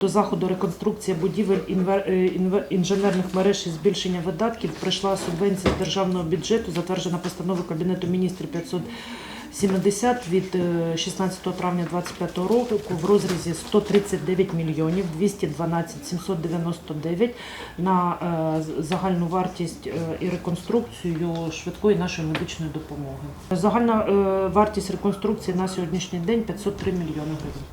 До заходу реконструкція будівель е, інженерних мереж і збільшення видатків прийшла субвенція з державного бюджету, затверджена постановою Кабінету міністрів 570 від е, 16 травня 2025 року в розрізі 139 мільйонів 212 799 на е, загальну вартість е, і реконструкцію швидкої нашої медичної допомоги. Загальна е, вартість реконструкції на сьогоднішній день 503 мільйони гривень.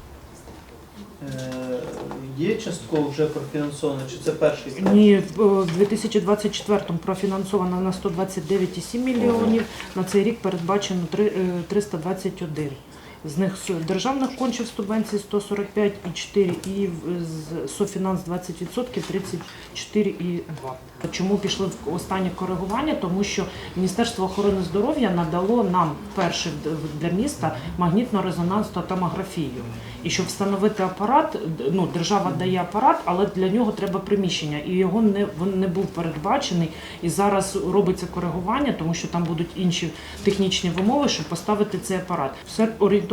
Е, Є частково вже профінансовано, чи це перший етап? Ні, в е, в 2024 профінансовано на 129,7 мільйонів. На цей рік передбачено три- е, 321. З них державних кончів субвенцій 145,4 і з софінанс 20% 34,2. Чому пішли в останнє коригування? Тому що Міністерство охорони здоров'я надало нам перше для міста магнітно-резонансну томографію. І щоб встановити апарат, ну держава дає апарат, але для нього треба приміщення, і його не він не був передбачений. І зараз робиться коригування, тому що там будуть інші технічні вимови, щоб поставити цей апарат. Все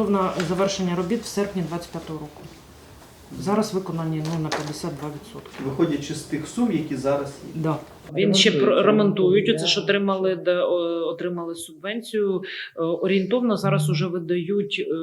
орієнтовне завершення робіт в серпні 25-го року. Зараз виконані ну на 52%. Виходячи з тих сум, які зараз є. Да. Він ще ремонтують. Оце ж отримали, де отримали субвенцію. Е, Орієнтовно зараз уже видають е,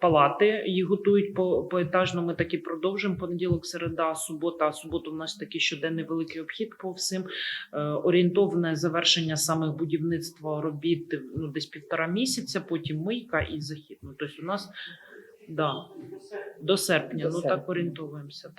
палати, їх готують по поетажно. Ми таки продовжимо. Понеділок, середа, субота. Суботу в нас такий щоденний великий обхід по всім. Е, орієнтовне завершення самих будівництва робіт ну десь півтора місяця, потім мийка і захід. Ну тобто у нас да, до серпня. До ну серпня. так орієнтуємося. Да.